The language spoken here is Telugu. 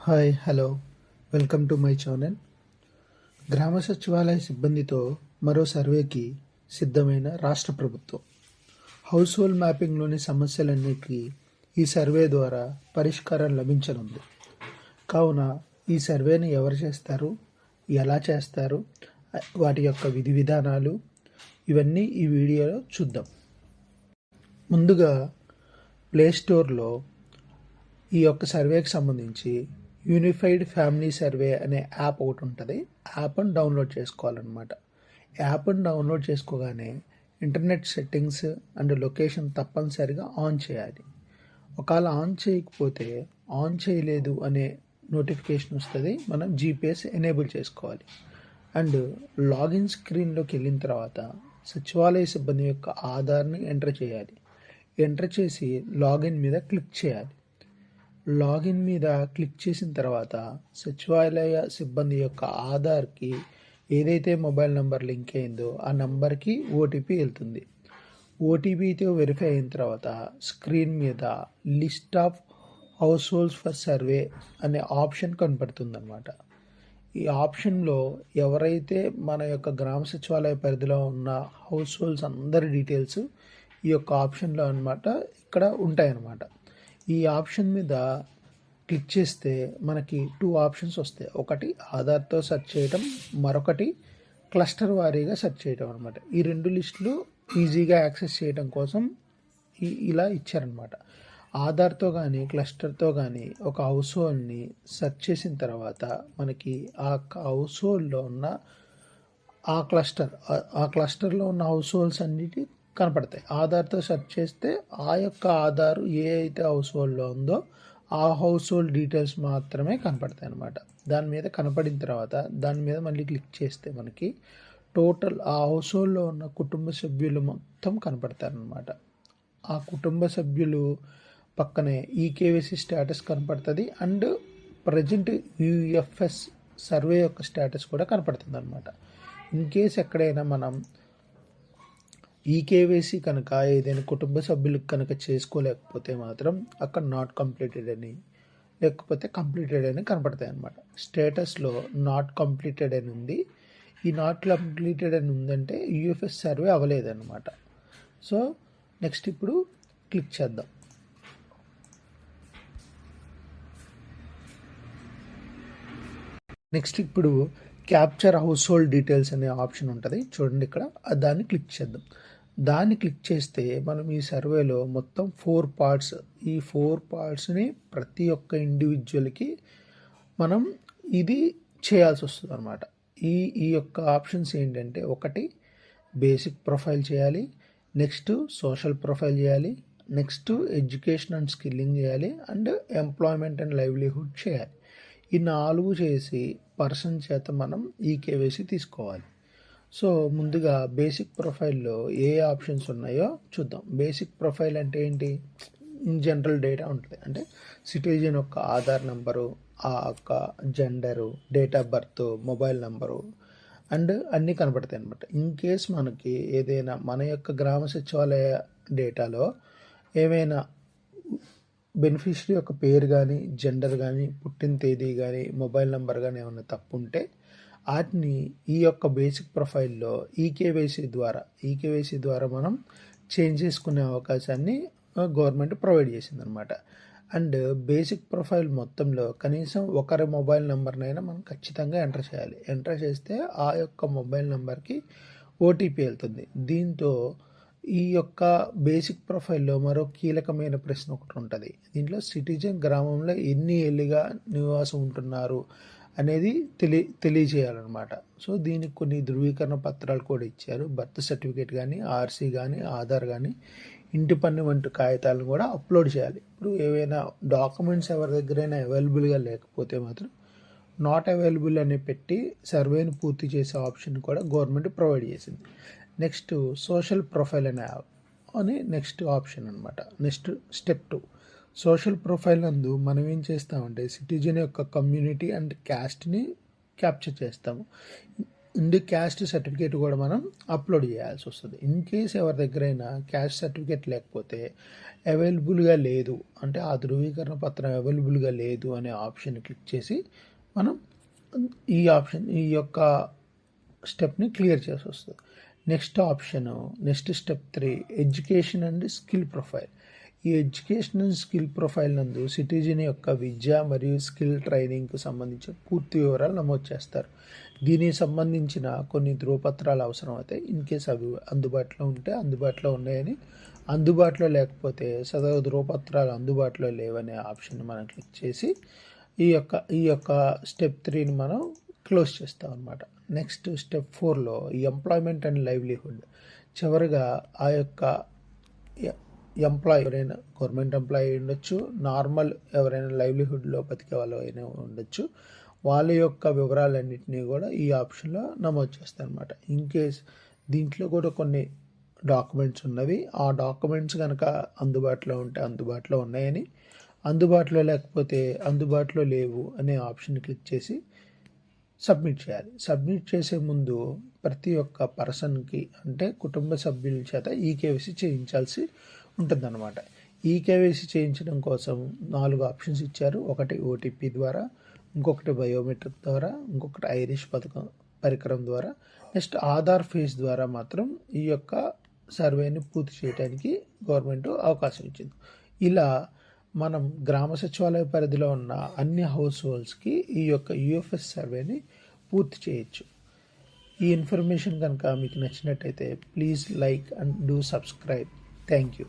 Hi hello welcome to my channel Grama Sachivalaya సిబ్బందితో మరో సర్వేకి సిద్ధమైన రాష్ట్ర ప్రభుత్వం. హౌస్ హోల్డ్ మ్యాపింగ్లోని సమస్యలన్నిటికీ ఈ సర్వే ద్వారా పరిష్కారం లభించనుంది. కావున ఈ సర్వేని ఎవరు చేస్తారు? ఎలా చేస్తారు? వాటి యొక్క విధి విధానాలు? ఇవన్నీ ఈ వీడియోలో చూద్దాం. ముందుగా ప్లే స్టోర్లో ఈ యొక్క సర్వేకి సంబంధించి యూనిఫైడ్ ఫ్యామిలీ సర్వే అనే యాప్ ఒకటి ఉంటుంది. యాప్ని డౌన్లోడ్ చేసుకోవాలన్నమాట. యాప్ని డౌన్లోడ్ చేసుకోగానే ఇంటర్నెట్ సెట్టింగ్స్ అండ్ లొకేషన్ తప్పనిసరిగా ఆన్ చేయాలి. ఒకవేళ ఆన్ చేయకపోతే ఆన్ చేయలేదు అనే నోటిఫికేషన్ వస్తుంది. మనం జీపీఎస్ ఎనేబుల్ చేసుకోవాలి. అండ్ లాగిన్ స్క్రీన్లోకి వెళ్ళిన తర్వాత సచివాలయ సిబ్బంది యొక్క ఆధార్ని ఎంటర్ చేయాలి. ఎంటర్ చేసి లాగిన్ మీద క్లిక్ చేయాలి. లాగిన్ మీద క్లిక్ చేసిన తర్వాత సచివాలయ సిబ్బంది యొక్క ఆధార్కి ఏదైతే మొబైల్ నెంబర్ లింక్ అయిందో ఆ నెంబర్కి ఓటీపీ వెళ్తుంది. ఓటీపీతో వెరిఫై అయిన తర్వాత స్క్రీన్ మీద list of households for survey అనే ఆప్షన్ కనపడుతుందన్నమాట. ఈ ఆప్షన్లో ఎవరైతే మన యొక్క గ్రామ సచివాలయ పరిధిలో ఉన్న హౌస్ హోల్డ్స్ అందరి డీటెయిల్స్ ఈ యొక్క ఆప్షన్లో అనమాట ఇక్కడ ఉంటాయన్నమాట. ఈ ఆప్షన్ మీద క్లిక్ చేస్తే మనకి టూ ఆప్షన్స్ వస్తాయి. ఒకటి ఆధార్తో సెర్చ్ చేయటం మరొకటి క్లస్టర్ వారీగా సెర్చ్ చేయటం అనమాట ఈ రెండు లిస్టులు ఈజీగా యాక్సెస్ చేయడం కోసం ఇలా ఇచ్చారనమాట ఆధార్తో కానీ క్లస్టర్తో కానీ ఒక హౌస్ హోల్డ్ని సెర్చ్ చేసిన తర్వాత మనకి ఆ హౌస్ హోల్డ్లో ఉన్న ఆ క్లస్టర్ ఆ క్లస్టర్లో ఉన్న హౌస్ హోల్డ్స్ అన్నిటి కనపడతాయి. ఆధార్తో సెర్చ్ చేస్తే ఆ యొక్క ఆధారు ఏ అయితే హౌస్ హోల్డ్లో ఉందో ఆ హౌస్ హోల్డ్ డీటెయిల్స్ మాత్రమే కనపడతాయి అనమాట దాని మీద కనపడిన తర్వాత దాని మీద మళ్ళీ క్లిక్ చేస్తే మనకి టోటల్ ఆ హౌస్ హోల్డ్లో ఉన్న కుటుంబ సభ్యులు మొత్తం కనపడతారనమాట ఆ కుటుంబ సభ్యులు పక్కనే ఈకేవీసీ స్టేటస్ కనపడుతుంది అండ్ ప్రజెంట్ యూఎఫ్ఎస్ సర్వే యొక్క స్టేటస్ కూడా కనపడుతుంది అనమాట ఇన్ కేస్ ఎక్కడైనా మనం ఈ కేవైసీ కనుక ఏదైనా కుటుంబ సభ్యులకు కనుక చేసుకోలేకపోతే మాత్రం అక్కడ నాట్ కంప్లీటెడ్ అని లేకపోతే కంప్లీటెడ్ అని కనపడతాయి అనమాట స్టేటస్లో నాట్ కంప్లీటెడ్ అని ఉంది. ఈ నాట్ కంప్లీటెడ్ అని ఉందంటే యూఎఫ్ఎస్ సర్వే అవ్వలేదన్నమాట సో నెక్స్ట్ ఇప్పుడు క్లిక్ చేద్దాం. నెక్స్ట్ ఇప్పుడు క్యాప్చర్ హౌస్ హోల్డ్ డీటెయిల్స్ అనే ఆప్షన్ ఉంటుంది. చూడండి ఇక్కడ. దాన్ని క్లిక్ చేద్దాం. దాన్ని క్లిక్ చేస్తే మనం ఈ సర్వేలో మొత్తం ఫోర్ పార్ట్స్ ఈ ఫోర్ పార్ట్స్ని ప్రతి ఒక్క ఇండివిజువల్కి మనం ఇది చేయాల్సి వస్తుంది అనమాట ఈ ఈ యొక్క ఆప్షన్స్ ఏంటంటే ఒకటి బేసిక్ ప్రొఫైల్ చేయాలి నెక్స్ట్ సోషల్ ప్రొఫైల్ చేయాలి నెక్స్ట్ ఎడ్యుకేషన్ అండ్ స్కిల్లింగ్ చేయాలి అండ్ ఎంప్లాయ్మెంట్ అండ్ లైవ్లీహుడ్ చేయాలి. ఈ నాలుగు చేసి పర్సన్ చేత మనం ఈ కేవైసీ తీసుకోవాలి. సో ముందుగా బేసిక్ ప్రొఫైల్లో ఏ ఆప్షన్స్ ఉన్నాయో చూద్దాం. బేసిక్ ప్రొఫైల్ అంటే ఏంటి? జనరల్ డేటా ఉంటుంది. అంటే సిటిజన్ యొక్క ఆధార్ నెంబరు ఆ యొక్క gender date of birth mobile number and అన్నీ కనబడతాయి అనమాట ఇన్ కేస్ మనకి ఏదైనా మన యొక్క గ్రామ సచివాలయ డేటాలో ఏమైనా బెనిఫిషరీ యొక్క పేరు కానీ జెండర్ కానీ పుట్టిన తేదీ కానీ మొబైల్ నెంబర్ కానీ ఏమైనా తప్పు ఉంటే వాటిని ఈ యొక్క బేసిక్ ప్రొఫైల్లో ఈకేవైసీ ద్వారా ఈకేవైసీ ద్వారా మనం చేంజ్ చేసుకునే అవకాశాన్ని గవర్నమెంట్ ప్రొవైడ్ చేసిందనమాట అండ్ బేసిక్ ప్రొఫైల్ మొత్తంలో కనీసం ఒకరి మొబైల్ నెంబర్నైనా మనం ఖచ్చితంగా ఎంటర్ చేయాలి. ఎంటర్ చేస్తే ఆ యొక్క మొబైల్ నెంబర్కి ఓటీపీ వెళ్తుంది. దీంతో ఈ యొక్క బేసిక్ ప్రొఫైల్లో మరో కీలకమైన ప్రశ్న ఒకటి ఉంటుంది. దీంట్లో సిటిజన్ గ్రామంలో ఎన్ని ఏళ్ళుగా నివాసం ఉంటున్నారు? అనేది తెలియ తెలియజేయాలన్నమాట. సో దీనికి కొన్ని ధృవీకరణ పత్రాలు కూడా ఇచ్చారు. బర్త్ సర్టిఫికేట్ కానీ ఆర్సీ కానీ ఆధార్ కానీ ఇంటి పన్ను వంటి కాగితాలను కూడా అప్లోడ్ చేయాలి. ఇప్పుడు ఏవైనా డాక్యుమెంట్స్ ఎవరి దగ్గరైనా అవైలబుల్గా లేకపోతే మాత్రం నాట్ అవైలబుల్ అని పెట్టి సర్వేను పూర్తి చేసే ఆప్షన్ కూడా గవర్నమెంట్ ప్రొవైడ్ చేసింది. నెక్స్ట్ సోషల్ ప్రొఫైల్ అనే అని నెక్స్ట్ ఆప్షన్ అనమాట next step two. Social profile నందు మనం ఏం చేస్తామంటే సిటిజన్ యొక్క కమ్యూనిటీ అండ్ క్యాస్ట్ని క్యాప్చర్ చేస్తాము. ఇండి క్యాస్ట్ సర్టిఫికేట్ కూడా మనం అప్లోడ్ చేయాల్సి వస్తుంది. ఇన్ కేస్ ఎవరి దగ్గరైనా క్యాస్ట్ సర్టిఫికేట్ లేకపోతే అవైలబుల్గా లేదు అంటే ఆ ధృవీకరణ పత్రం అవైలబుల్గా లేదు అనే ఆప్షన్ క్లిక్ చేసి మనం ఈ ఆప్షన్ ఈ యొక్క స్టెప్ని క్లియర్ చేసి వస్తుంది. Next option next step three education and skill profile. ఈ ఎడ్యుకేషనల్ స్కిల్ ప్రొఫైల్ నందు సిటిజన్ యొక్క విద్య మరియు స్కిల్ ట్రైనింగ్కు సంబంధించిన పూర్తి వివరాలు నమోదు చేస్తారు. దీనికి సంబంధించిన కొన్ని ధృవపత్రాలు అవసరం అవుతాయి ఇన్ కేస్ అవి అందుబాటులో ఉంటే అందుబాటులో ఉన్నాయని అందుబాటులో లేకపోతే సదరు ధృవపత్రాలు అందుబాటులో లేవనే ఆప్షన్ మనం క్లిక్ చేసి ఈ యొక్క ఈ యొక్క స్టెప్ త్రీని మనం క్లోజ్ చేస్తాం అనమాట నెక్స్ట్ స్టెప్ ఫోర్లో ఎంప్లాయ్మెంట్ అండ్ లైవ్లీహుడ్. చివరిగా ఆ యొక్క ఎంప్లాయ్ ఎవరైనా గవర్నమెంట్ ఎంప్లాయీ ఉండొచ్చు. నార్మల్ ఎవరైనా లైవ్లీహుడ్లో బతికే వాళ్ళు అయినా ఉండొచ్చు. వాళ్ళ యొక్క వివరాలన్నింటినీ కూడా ఈ ఆప్షన్లో నమోదు చేస్తాను అనమాట ఇన్ కేస్ దీంట్లో కూడా కొన్ని డాక్యుమెంట్స్ ఉన్నవి ఆ డాక్యుమెంట్స్ కనుక అందుబాటులో ఉంటే అందుబాటులో ఉన్నాయని అందుబాటులో లేకపోతే అందుబాటులో లేవు అనే ఆప్షన్ క్లిక్ చేసి సబ్మిట్ చేయాలి. సబ్మిట్ చేసే ముందు ప్రతి ఒక్క పర్సన్కి అంటే కుటుంబ సభ్యుల చేత ఈకేవైసీ చేయించాల్సి ఉంటుందన్నమాట. ఈకేవైసీ చేయించడం కోసం నాలుగు ఆప్షన్స్ ఇచ్చారు. ఒకటి ఓటీపీ ద్వారా ఇంకొకటి బయోమెట్రిక్ ద్వారా ఇంకొకటి ఐరిష్ పథకం పరికరం ద్వారా. నెక్స్ట్ ఆధార్ ఫేస్ ద్వారా మాత్రం ఈ యొక్క సర్వేని పూర్తి చేయడానికి గవర్నమెంట్ అవకాశం ఇచ్చింది. ఇలా మనం గ్రామ సచివాలయ పరిధిలో ఉన్న అన్ని హౌస్ హోల్డ్స్కి ఈ యొక్క యుఎఫ్ఎస్ సర్వేని పూర్తి చేయొచ్చు. ఈ ఇన్ఫర్మేషన్ కనుక మీకు నచ్చినట్టయితే please like and do subscribe. Thank you.